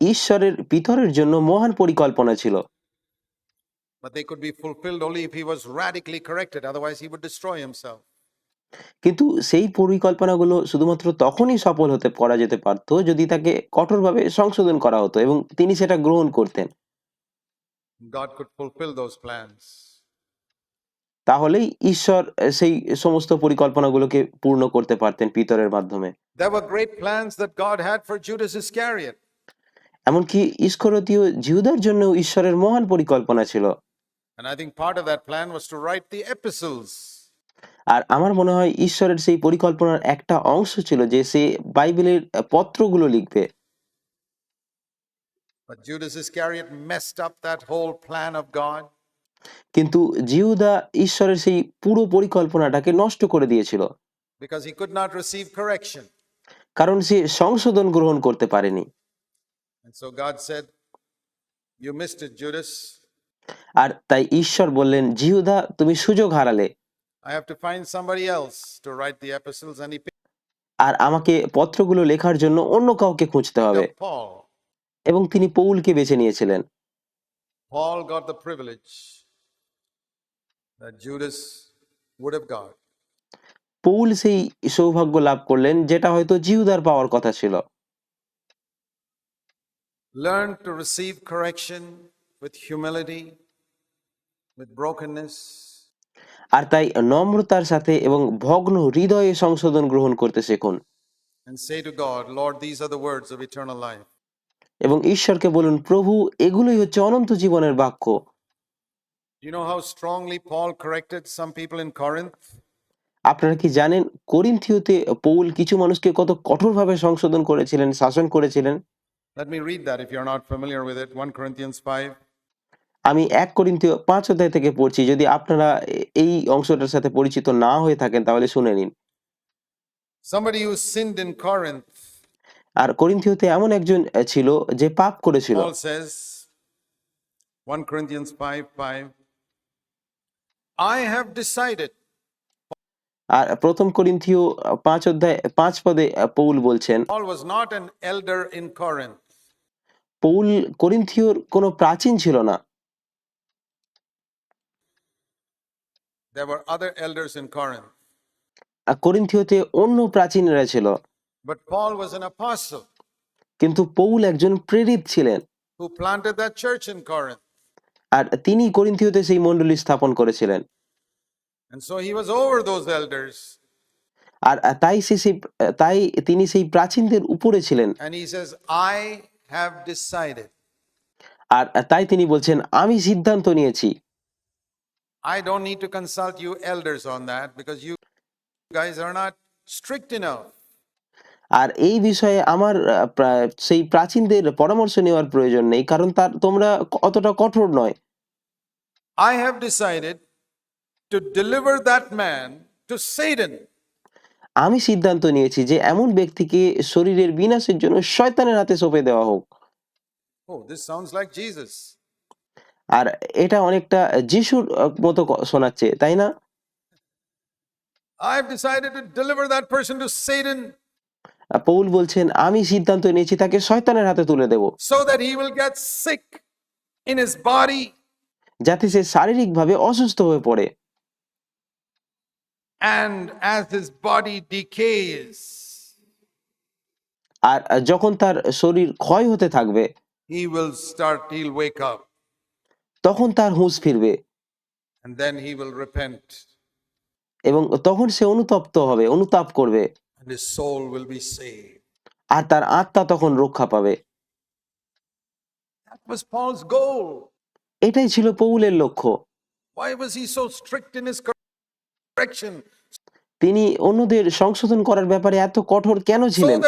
ঈশ্বরের পিতরের জন্য মহান পরিকল্পনা ছিল but they could be fulfilled only if he was radically corrected. Otherwise, he would destroy himself. কিন্তু সেই পরিকল্পনাগুলো শুধুমাত্র তখনই সফল হতে করা যেতে পারত যদি তাকে কঠোরভাবে সংশোধন করা হতো এবং তিনি সেটা গ্রহণ করতেন God could fulfill those plans. তাহলেই ঈশ্বর সেই সমস্ত পরিকল্পনাগুলোকে পূর্ণ করতে পারতেন পিতরের মাধ্যমে। এমনকি ইস্করতীয় জিহুদার জন্য ঈশ্বরের মহান পরিকল্পনা ছিল। আর আমার মনে হয় ঈশ্বরের সেই পরিকল্পনার একটা অংশ ছিল যে সে বাইবেলের পত্রগুলো লিখবে। But Judas Iscariot messed up that whole plan of God. কিন্তু জিহুদা ঈশ্বরের সেই পুরো পরিকল্পনাটাকে নষ্ট করে দিয়েছিল। কারণ সে সংশোধন গ্রহণ করতে পারেনি। আর তাই ঈশ্বর বললেন জিহুদা তুমি সুযোগ হারালে। আর আমাকে পত্রগুলো লেখার জন্য অন্য কাউকে খুঁজতে হবে। এবং তিনি পৌলকে বেছে নিয়েছিলেন। পৌল সেই সৌভাগ্য লাভ করলেন যেটা হয়তো জিউদার পাওয়ার কথা ছিল। আর তাই নম্রতার সাথে এবং ভগ্ন হৃদয়ে সংশোধন গ্রহণ করতে শেখুন। এবং ঈশ্বরকে বলুন প্রভু এগুলোই হচ্ছে অনন্ত জীবনের বাক্য। You know how strongly Paul corrected some people in Corinth? আপনারা কি জানেন করিন্থিওতে পৌল কিছু মানুষকে কত কঠোরভাবে সংশোধন করেছিলেন শাসন করেছিলেন Let me read that if you're not familiar with it. 1 Corinthians 5. আমি এক করিন্থীয় পাঁচ অধ্যায় থেকে পড়ছি যদি আপনারা এ- এই অংশটার সাথে পরিচিত না হয়ে থাকেন তাহলে শুনে নিন Somebody who sinned in Corinth, আর করিন্থিওতে এমন একজন আহ, ছিল যে পাপ করেছিল Paul says, 1 Corinthians 5 5, I have decided আর প্রথম করিন্থীয় পাঁচ অধ্যায় পাঁচ পদে পৌল বলছেন Paul was not an elder in Corinth. Paul করিন্থীয়র কোনো প্রাচীন ছিল না There were other elders in Corinth. করিন্থীয়তে অন্য প্রাচীনরা ছিল But Paul was an apostle কিন্তু পৌল একজন প্রেরিত ছিলেন who planted that church in Corinth. আর তিনি করিন্থীয়তে সেই মণ্ডলী স্থাপন করেছিলেন. আর তাই সে সেই তাই তিনি সেই প্রাচীনদের উপরে ছিলেন. আর তাই তিনি বলছেন আমি সিদ্ধান্ত নিয়েছি I don't need to consult you elders on that because you guys are not strict enough. আর এই বিষয়ে আমার সেই প্রাচীনদের পরামর্শ নেওয়ার প্রয়োজন নেই কারণ তার তোমরা অতটা কঠোর নয় I have decided to deliver that man to Satan. আমি সিদ্ধান্ত নিয়েছি যে এমন ব্যক্তিকে শরীরের বিনাশের জন্য শয়তানের হাতে সঁপে দেওয়া হোক Oh, this sounds like Jesus. আর এটা অনেকটা যিশুর মতো শোনাচ্ছে তাই না I've decided to deliver that person to Satan ah, Paul বলছেন আমি সিদ্ধান্ত নিয়েছি তাকে শয়তানের হাতে তুলে দেব। So that he will get sick in his body. যাতে সে শারীরিকভাবে অসুস্থ হয়ে পড়ে। And as his body decays, আর যখন তার শরীর ক্ষয় হতে থাকবে he will start, he'll wake up. তখন তার হুঁশ ফিরবে। And then he will repent. এবং তখন সে অনুতপ্ত হবে অনুতাপ করবে। and his soul will be saved. That was এটাই ছিল পৌলের লক্ষ্য। তিনি অন্যদের সংশোধন করার ব্যাপারে এত কঠোর কেন ছিলেন?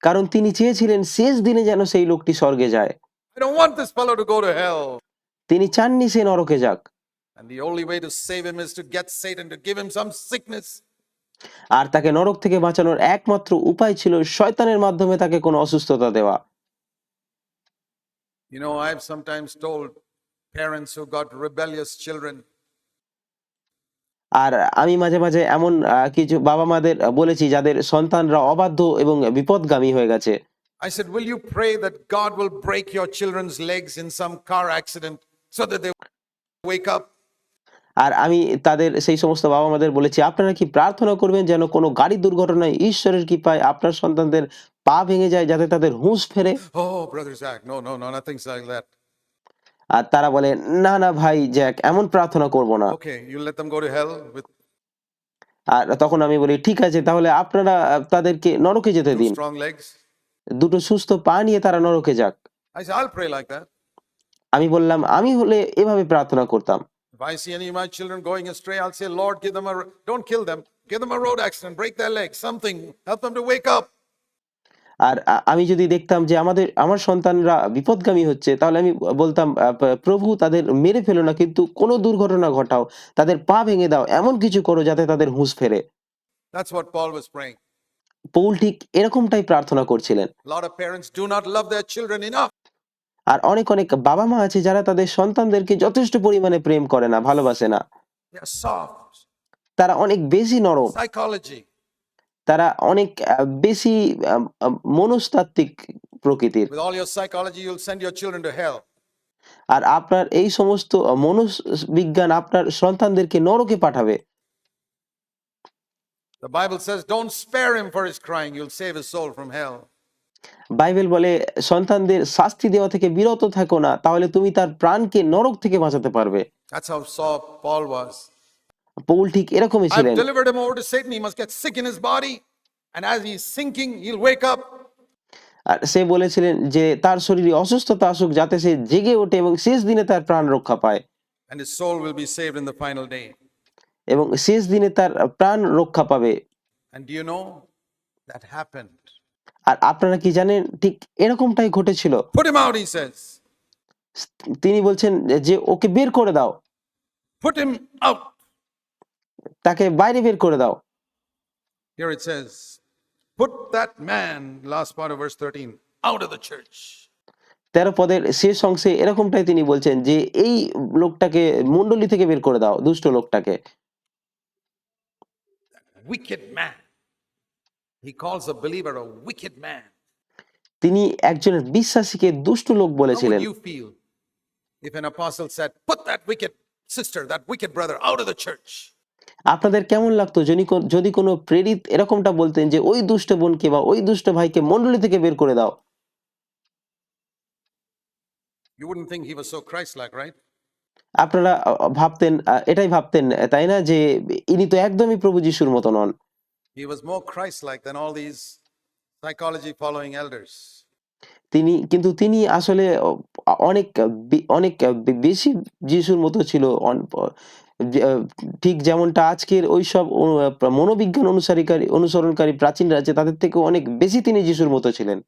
কারণ তিনি চেয়েছিলেন শেষ দিনে যেন সেই লোকটি স্বর্গে যায়। তিনি চাননি সে নরকে যাক। আর তাকে নরক থেকে বাঁচানোর একমাত্র উপায় ছিল শয়তানের মাধ্যমে তাকে কোনো অসুস্থতা দেওয়া You know, I've sometimes told parents who got rebellious children, আর আমি মাঝে, মাঝে এমন কিছু বাবা-মাদের বলেছি যাদের সন্তানরা অবাধ্য এবং বিপথগামী হয়ে গেছে। I said, Will you pray that God will break your children's legs in some car accident so that they wake up? আর আমি তাদের সেই সমস্ত বাবা-মাদের বলেছি, "আপনারা কি প্রার্থনা করবেন যেন কোনো গাড়ি দুর্ঘটনায় ঈশ্বরের কৃপায় আপনার সন্তানদের পা ভেঙে যায় যাতে তাদের হুঁশ ফেরে?" Oh. আর তারা বলে, "না, না ভাই জ্যাক এমন প্রার্থনা করব না।" আর তখন আমি বলি, "ঠিক আছে তাহলে আপনারা তাদেরকে নরকে যেতে দিন। দুটো সুস্থ পা নিয়ে তারা নরকে যাক।" আমি বললাম, "আমি হলে এভাবে প্রার্থনা করতাম।" I see any of my children going astray, I'll say, Lord, give them a, don't kill them, give them a road accident, break their legs, something, help them to wake up. আর আ আমি যদি দেখতাম যে আমাদের আমার সন্তানরা বিপথগামী হচ্ছে তাহলে আমি বলতাম আ প প্রভু তাদের মেরে ফেলো না কিন্তু কোনো দুর্ঘটনা ঘটাও, তাদের পা ভেঙে দাও, এমন কিছু করো যাতে তাদের হুঁশ ফেরে। That's what Paul was praying. Paul ঠিক এরকমটাই প্রার্থনা করছিলেন। A lot of parents do not love their children enough. আর অনেক অনেক বাবা মা আছে যারা তাদের সন্তানদেরকে যথেষ্ট পরিমাণে প্রেম করে না ভালোবাসে না। তারা অনেক বেশি নরম। তারা অনেক বেশি মনস্তাত্ত্বিক প্রকৃতির। আর আপনার এই সমস্ত মনোবিজ্ঞান আপনার সন্তানদেরকে নরকে পাঠাবে। The Bible says, don't spare him for his crying, you'll save his soul from hell. Bible বলে সন্তানদের শাস্তি দেওয়া থেকে বিরত থাকো না তাহলে তুমি তার প্রাণকে নরক থেকে বাঁচাতে পারবে। সে বলেছিলেন যে তার শরীরে অসুস্থতা আসুক যাতে সে জেগে ওঠে এবং শেষ দিনে তার প্রাণ রক্ষা পায়। এবং শেষ দিনে তার প্রাণ রক্ষা পাবে। That happened? আর আপনারা কি জানেন ঠিক এরকমটাই ঘটেছিল. তিনি বলছেন যে ওকে বের করে দাও. তাকে বাইরে বের করে দাও Here it says, Put that man, last part of verse 13, out of the church. তেরো পদের শেষ অংশে এরকমটাই তিনি বলছেন যে এই লোকটাকে মণ্ডলী থেকে বের করে দাও দুষ্ট লোকটাকে Wicked man. তিনি একজন বিশ্বাসীকে দুষ্ট লোক বলেছিলেন। আপনাদের কেমন লাগতো যদি কোনো প্রেরিত এরকমটা বলতেন যে ওই দুষ্ট বোনকে বা ওই দুষ্ট ভাইকে মন্ডলী থেকে বের করে দাও আপনারা ভাবতেন এটাই ভাবতেন তাই না? যে ইনি তো একদমই প্রভু যিশুর মতো নন। He was more Christ like than all these psychology following elders. তিনি কিন্তু তিনি আসলে অনেক অনেক বেশি যিশুর মতো ছিল ঠিক যেমনটা আজকের ওইসব মনোবিজ্ঞান অনুসারীকারী অনুসরণকারী প্রাচীনরা আছে তাদের থেকে অনেক বেশি তিনি যিশুর মতো ছিলেন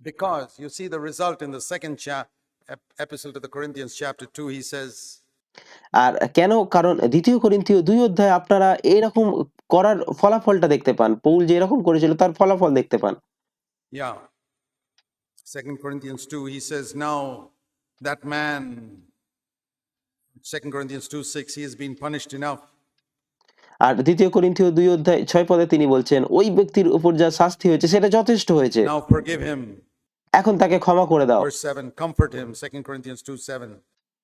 Because you see the result in the second chap, ep- epistle to the Corinthians, chapter 2, he says, আর কেন কারণ দ্বিতীয় করিন্থীয় দুই অধ্যায় আপনারা এরকম করার ফলাফলটা দেখতে পান পৌল যে এরকম করেছিল তার ফলাফল দেখতে পান Yeah. Second Corinthians 2, he says, Now that man, Second Corinthians 2 6, he has been punished enough. আর দ্বিতীয় করিন্থীয় দুই অধ্যায় ছয় পদে তিনি বলছেন ওই ব্যক্তির উপর যা শাস্তি হয়েছে সেটা যথেষ্ট হয়েছে Now forgive him. এখন তাকে ক্ষমা করে দাও Verse 7, comfort him. Second Corinthians 2 7.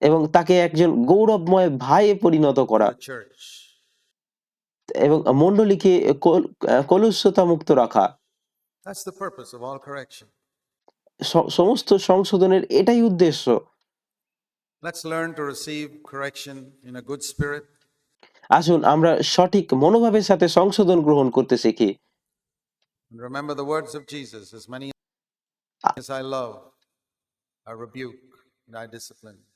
এবং তাকে একজন গৌরবময় ভাইয়ে পরিণত করা। এবং মন্ডলীকে কলুষতা মুক্ত রাখা। সমস্ত সংশোধনের এটাই উদ্দেশ্য। আসুন আমরা সঠিক মনোভাবের সাথে সংশোধন গ্রহণ করতে শিখি। I love, I rebuke, and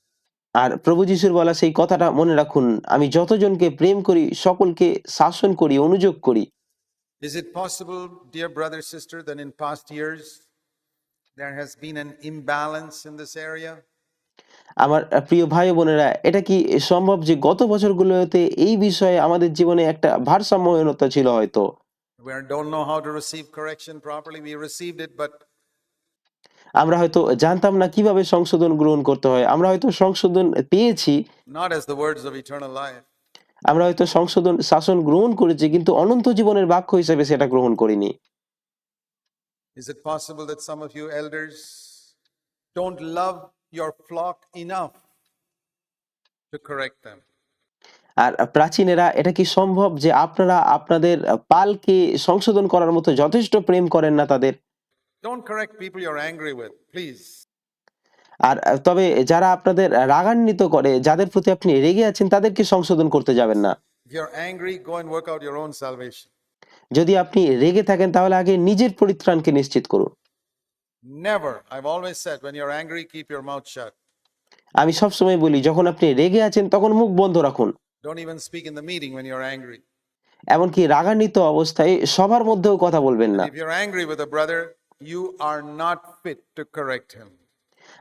আর প্রভু যিশুর বলা সেই কথাটা মনে রাখুন আমি যতজনকে প্রেম করি সকলকে শাসন করি অনুযোগ করি Is it possible, dear brother, sister, that in past years there has been an imbalance in this area? আমার প্রিয় ভাই বোনেরা এটা কি সম্ভব যে গত বছরগুলোতে এই বিষয়ে আমাদের জীবনে একটা ভারসাম্যহীনতা ছিল হয়তো We don't know how to receive correction properly. We received it, but আমরা হয়তো জানতাম না কীভাবে সংশোধন গ্রহণ করতে হয় আমরা হয়তো সংশোধন পেয়েছি. আমরা হয়তো সংশোধন শাসন গ্রহণ করেছি কিন্তু অনন্ত জীবনের বাক্য হিসেবে সেটা গ্রহণ করিনি Is it possible that some of you elders don't love your flock enough to correct them? আর প্রাচীনেরা এটা কি সম্ভব যে আপনারা আপনাদের পালকে সংশোধন করার মতো যথেষ্ট প্রেম করেন না তাদের Don't correct people you're angry with, please. আর তবে যারা আপনাদের রাগান্বিত করে যাদের প্রতি আপনি রেগে আছেন তাদেরকে সংশোধন করতে যাবেন না If you're angry, go and work out your own salvation. যদি আপনি রেগে থাকেন তাহলে আগে নিজের পরিত্রাণকে নিশ্চিত করুন Never, I've always said, when you're angry, keep your mouth shut. আমি সবসময় বলি যখন আপনি রেগে আছেন তখন মুখ বন্ধ রাখুন Don't even speak in the meeting when you're angry. এমনকি রাগান্বিত অবস্থায় সবার মধ্যেও কথা বলবেন না If you're angry with a brother,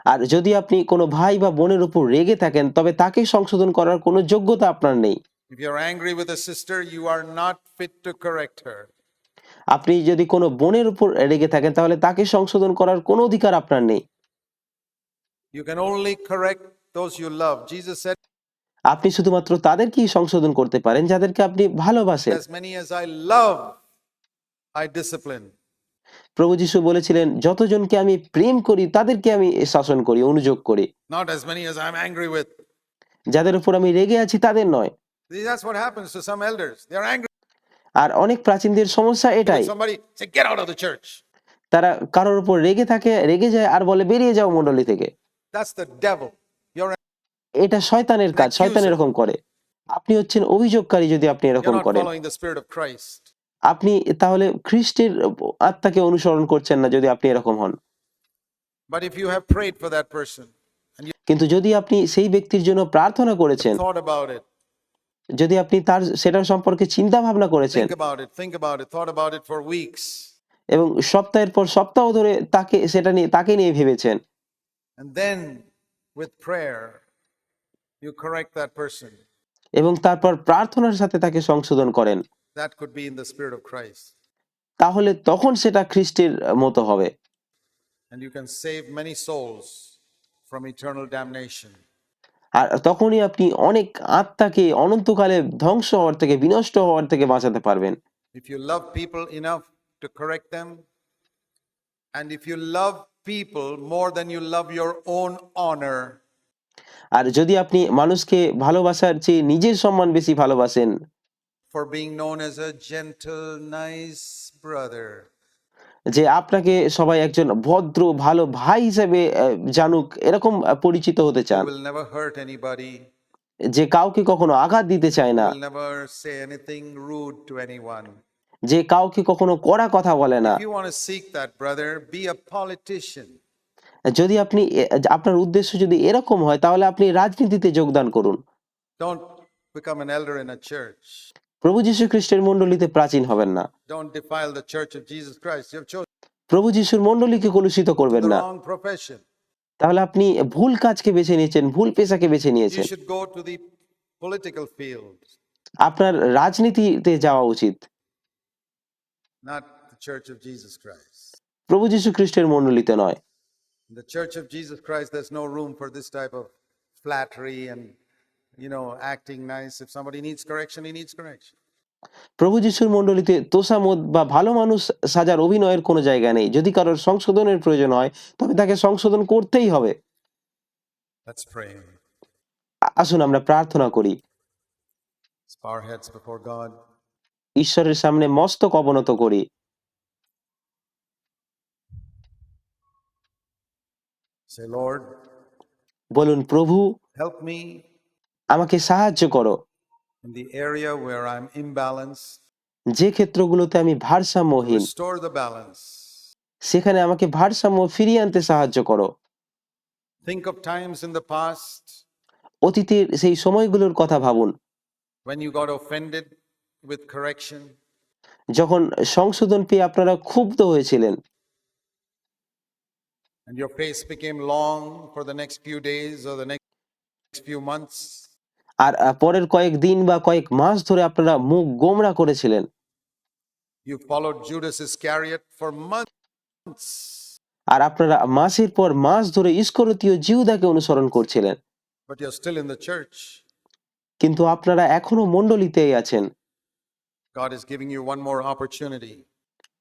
আর যদি আপনি কোনো ভাই বা বোনের উপর রেগে থাকেন তবে তাকে সংশোধন করার কোনো যোগ্যতা আপনার নেই If you are angry with a sister you are not fit to correct her. আপনি যদি কোনো বোনের উপর রেগে থাকেন তাহলে তাকে সংশোধন করার কোনো অধিকার আপনার নেই You can only correct those you love. Jesus said আপনি শুধুমাত্র তাদেরকেই সংশোধন করতে পারেন যাদেরকে আপনি ভালোবাসেন As many as I. প্রভু যিশু বলেছিলেন যতজনকে আমি প্রেম করি তাদেরকে আমি শাসন করি অনুযোগ করি. যাদের উপর আমি রেগে আছি তাদের নয়. আর অনেক প্রাচীনদের সমস্যা এটাই. তারা কারোর উপর রেগে থাকে রেগে যায় আর বলে বেরিয়ে যাও মন্ডলী থেকে। এটা শয়তানের কাজ শয়তান এরকম করে। আপনি হচ্ছেন অভিযোগকারী যদি আপনি এরকম করেন। আপনি তাহলে খ্রিস্টের আত্মাকে অনুসরণ করছেন না যদি আপনি এরকম হন। কিন্তু যদি আপনি সেই ব্যক্তির জন্য প্রার্থনা করেছেন যদি আপনি তার সেটার সম্পর্কে চিন্তা ভাবনা করেছেন এবং সপ্তাহের পর সপ্তাহ ধরে তাকে সেটা নিয়ে তাকে নিয়ে ভেবেছেন এবং তারপর প্রার্থনার সাথে তাকে সংশোধন করেন। তাহলে তখন সেটা খ্রিস্টের মতো হবে। আর তখনই আপনি অনেক আত্মাকে অনন্তকালে ধ্বংস হওয়ার থেকে বিনষ্ট হওয়ার থেকে বাঁচাতে পারবেন। If you love people enough you love your own honor, আর যদি আপনি মানুষকে ভালোবাসার চেয়ে নিজের সম্মান বেশি ভালোবাসেন for being known as a gentle, nice brother. যে আপনাকে সবাই একজন ভদ্র ভালো ভাই হিসেবে জানুক এরকম পরিচিত হতে চান। যে কাউকে কখনো আঘাত দিতে চায় না। যে কাউকে কখনো কড়া কথা বলে না। যদি আপনি আপনার উদ্দেশ্য যদি এরকম হয় তাহলে আপনি রাজনীতিতে যোগদান করুন। প্রভু যীশু খ্রিস্টের মণ্ডলীতে প্রাচীন হবেন না। প্রভু যীশুর মণ্ডলীকে কলুষিত করবেন না। তাহলে আপনি ভুল কাজকে বেছে নিয়েছেন ভুল পেশাকে বেছে নিয়েছেন। আপনার রাজনীতিতে যাওয়া উচিত। প্রভু যীশু খ্রিস্টের মন্ডলীতে নয়। The of Jesus Christ, there's no room for this type of flattery and you know, acting nice. If somebody needs correction, he needs correction. প্রভু যিশুর মণ্ডলীতে তোষামোদ বা ভালো মানুষ সাজার অভিনয়ের কোনো জায়গা নেই যদি কারোর সংশোধনের প্রয়োজন হয় তবে তাকে সংশোধন করতেই হবে আসুন আমরা প্রার্থনা করি. ঈশ্বরের সামনে মস্তক অবনত করি বলুন প্রভু help me আমাকে সাহায্য করো। যে ক্ষেত্রগুলোতে আমি ভারসাম্যহীন সেখানে আমাকে ভারসাম্য ফিরিয়ে আনতে সাহায্য করো। Think of times in the অতীতের সেই সময়গুলোর কথা ভাবুন। when you got offended with correction যখন সংশোধন পেয়ে আপনারা ক্ষুব্ধ হয়েছিলেন। and your face became long for the next few days or the next few months আর পরের কয়েক দিন বা কয়েক মাস ধরে আপনারা মুখ গোমরা করেছিলেন। আর আপনারা মাসের পর মাস ধরে ইস্করতীয় জিউদাকে অনুসরণ করছিলেন। কিন্তু আপনারা এখনও মন্ডলীতেই আছেন।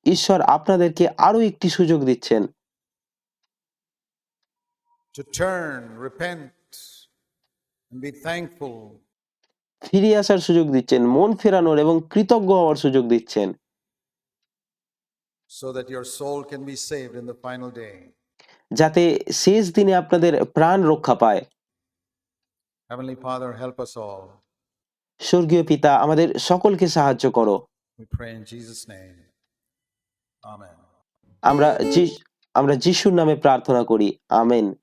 ঈশ্বর আপনাদেরকে আরও একটি সুযোগ দিচ্ছেন। ফিরে আসার সুযোগ দিচ্ছেন মন ফেরানোর এবং কৃতজ্ঞ হওয়ার সুযোগ দিচ্ছেন. যাতে শেষ দিনে আপনাদের প্রাণ রক্ষা পায়. স্বর্গীয় পিতা আমাদের সকলকে সাহায্য করো. আমরা আমরা যিশুর নামে প্রার্থনা করি। আমেন।